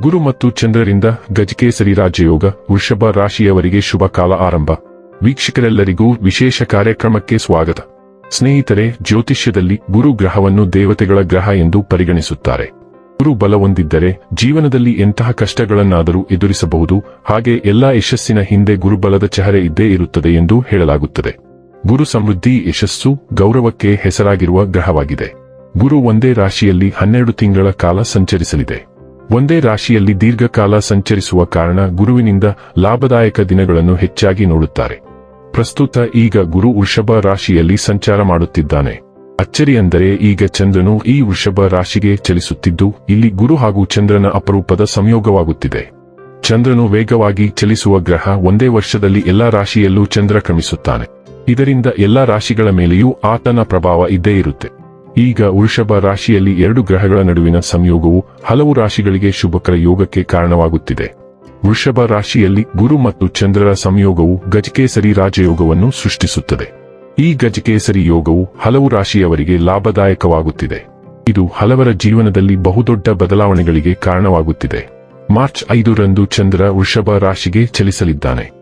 ಗುರು ಮತ್ತು ಚಂದ್ರರಿಂದ ಗಜಕೇಸರಿ ರಾಜಯೋಗ, ವೃಷಭ ರಾಶಿಯವರಿಗೆ ಶುಭ ಕಾಲ ಆರಂಭ. ವೀಕ್ಷಕರೆಲ್ಲರಿಗೂ ವಿಶೇಷ ಕಾರ್ಯಕ್ರಮಕ್ಕೆ ಸ್ವಾಗತ. ಸ್ನೇಹಿತರೆ, ಜ್ಯೋತಿಷ್ಯದಲ್ಲಿ ಗುರು ಗ್ರಹವನ್ನು ದೇವತೆಗಳ ಗ್ರಹ ಎಂದು ಪರಿಗಣಿಸುತ್ತಾರೆ. ಗುರು ಬಲ ಹೊಂದಿದ್ದರೆ ಜೀವನದಲ್ಲಿ ಎಂತಹ ಕಷ್ಟಗಳನ್ನಾದರೂ ಎದುರಿಸಬಹುದು, ಹಾಗೆ ಎಲ್ಲಾ ಯಶಸ್ಸಿನ ಹಿಂದೆ ಗುರುಬಲದ ಚಹರೆ ಇದ್ದೇ ಇರುತ್ತದೆ ಎಂದು ಹೇಳಲಾಗುತ್ತದೆ. ಗುರು ಸಮೃದ್ಧಿ, ಯಶಸ್ಸು, ಗೌರವಕ್ಕೆ ಹೆಸರಾಗಿರುವ ಗ್ರಹವಾಗಿದೆ. ಗುರು ಒಂದೇ ರಾಶಿಯಲ್ಲಿ ಹನ್ನೆರಡು ತಿಂಗಳ ಕಾಲ ಸಂಚರಿಸಲಿದೆ. ಒಂದೇ ರಾಶಿಯಲ್ಲಿ ದೀರ್ಘಕಾಲ ಸಂಚರಿಸುವ ಕಾರಣ ಗುರುವಿನಿಂದ ಲಾಭದಾಯಕ ದಿನಗಳನ್ನು ಹೆಚ್ಚಾಗಿ ನೋಡುತ್ತಾರೆ. ಪ್ರಸ್ತುತ ಈಗ ಗುರು ವೃಷಭ ರಾಶಿಯಲ್ಲಿ ಸಂಚಾರ ಮಾಡುತ್ತಿದ್ದಾನೆ. ಅಚ್ಚರಿ ಅಂದರೆ ಈಗ ಚಂದ್ರನು ಈ ವೃಷಭ ರಾಶಿಗೆ ಚಲಿಸುತ್ತಿದ್ದು, ಇಲ್ಲಿ ಗುರು ಹಾಗೂ ಚಂದ್ರನ ಅಪರೂಪದ ಸಂಯೋಗವಾಗುತ್ತಿದೆ. ಚಂದ್ರನು ವೇಗವಾಗಿ ಚಲಿಸುವ ಗ್ರಹ ಒಂದೇ ವರ್ಷದಲ್ಲಿ ಎಲ್ಲಾ ರಾಶಿಯಲ್ಲೂ ಚಂದ್ರ ಕ್ರಮಿಸುತ್ತಾನೆ. ಇದರಿಂದ ಎಲ್ಲಾ ರಾಶಿಗಳ ಮೇಲೆಯೂ ಆತನ ಪ್ರಭಾವ ಇದ್ದೇ ಇರುತ್ತೆ. ಈಗ ವೃಷಭ ರಾಶಿಯಲ್ಲಿ ಎರಡು ಗ್ರಹಗಳ ನಡುವಿನ ಸಂಯೋಗವು ಹಲವು ರಾಶಿಗಳಿಗೆ ಶುಭಕರ ಯೋಗಕ್ಕೆ ಕಾರಣವಾಗುತ್ತಿದೆ. ವೃಷಭ ರಾಶಿಯಲ್ಲಿ ಗುರು ಮತ್ತು ಚಂದ್ರರ ಸಂಯೋಗವು ಗಜಕೇಸರಿ ರಾಜಯೋಗವನ್ನು ಸೃಷ್ಟಿಸುತ್ತದೆ. ಈ ಗಜಕೇಸರಿ ಯೋಗವು ಹಲವು ರಾಶಿಯವರಿಗೆ ಲಾಭದಾಯಕವಾಗುತ್ತಿದೆ. ಇದು ಹಲವರ ಜೀವನದಲ್ಲಿ ಬಹುದೊಡ್ಡ ಬದಲಾವಣೆಗಳಿಗೆ ಕಾರಣವಾಗುತ್ತಿದೆ. ಮಾರ್ಚ್ ಐದರಂದು ಚಂದ್ರ ವೃಷಭ ರಾಶಿಗೆ ಚಲಿಸಲಿದ್ದಾನೆ.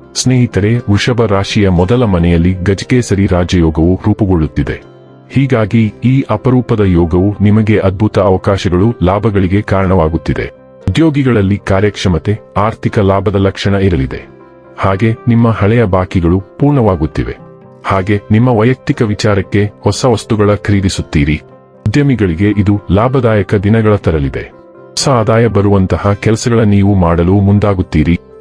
ಸ್ನೇಹಿತರೆ, ವೃಷಭ ರಾಶಿಯ ಮೊದಲ ಮನೆಯಲ್ಲಿ ಗಜಕೇಸರಿ ರಾಜಯೋಗವು ರೂಪುಗೊಳ್ಳುತ್ತಿದೆ. ಹೀಗಾಗಿ ಈ ಅಪರೂಪದ ಯೋಗವು ನಿಮಗೆ ಅದ್ಭುತ ಅವಕಾಶಗಳು, ಲಾಭಗಳಿಗೆ ಕಾರಣವಾಗುತ್ತಿದೆ. ಉದ್ಯೋಗಿಗಳಲ್ಲಿ ಕಾರ್ಯಕ್ಷಮತೆ, ಆರ್ಥಿಕ ಲಾಭದ ಲಕ್ಷಣ ಇರಲಿದೆ. ಹಾಗೆ ನಿಮ್ಮ ಹಳೆಯ ಬಾಕಿಗಳು ಪೂರ್ಣವಾಗುತ್ತಿವೆ. ಹಾಗೆ ನಿಮ್ಮ ವೈಯಕ್ತಿಕ ವಿಚಾರಕ್ಕೆ ಹೊಸ ವಸ್ತುಗಳ ಖರೀದಿಸುತ್ತೀರಿ. ಉದ್ಯಮಿಗಳಿಗೆ ಇದು ಲಾಭದಾಯಕ ದಿನಗಳ ತರಲಿದೆ. ಹೊಸ ಆದಾಯ ಬರುವಂತಹ ಕೆಲಸಗಳ ನೀವು ಮಾಡಲು ಮುಂದಾಗುತ್ತೀರಿ.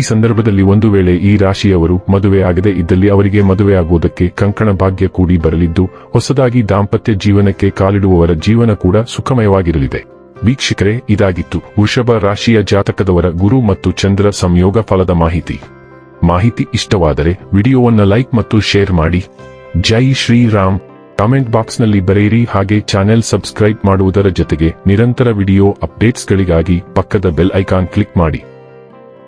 ಈ ಸಂದರ್ಭದಲ್ಲಿ ಒಂದು ವೇಳೆ ಈ ರಾಶಿಯವರು ಮದುವೆ ಆಗದೆ ಇದ್ದಲ್ಲಿ ಅವರಿಗೆ ಮದುವೆಯಾಗುವುದಕ್ಕೆ ಕಂಕಣ ಭಾಗ್ಯ ಕೂಡಿ ಬರಲಿದ್ದು, ಹೊಸದಾಗಿ ದಾಂಪತ್ಯ ಜೀವನಕ್ಕೆ ಕಾಲಿಡುವವರ ಜೀವನ ಕೂಡ ಸುಖಮಯವಾಗಿರಲಿದೆ. ವೀಕ್ಷಕರೇ, ಇದಾಗಿತ್ತು ವೃಷಭ ರಾಶಿಯ ಜಾತಕದವರ ಗುರು ಮತ್ತು ಚಂದ್ರ ಸಂಯೋಗ ಫಲದ ಮಾಹಿತಿ. ಮಾಹಿತಿ ಇಷ್ಟವಾದರೆ ವಿಡಿಯೋವನ್ನ ಲೈಕ್ ಮತ್ತು ಶೇರ್ ಮಾಡಿ. ಜೈ ಶ್ರೀರಾಮ್. ಕಾಮೆಂಟ್ ಬಾಕ್ಸ್ನಲ್ಲಿ ಬರೆಯಿರಿ ಹಾಗೆ ಚಾನೆಲ್ ಸಬ್ಸ್ಕ್ರೈಬ್ ಮಾಡುವುದರ ಜೊತೆಗೆ ನಿರಂತರ ವಿಡಿಯೋ ಅಪ್ಡೇಟ್ಸ್ಗಳಿಗಾಗಿ ಪಕ್ಕದ ಬೆಲ್ ಐಕಾನ್ ಕ್ಲಿಕ್ ಮಾಡಿ.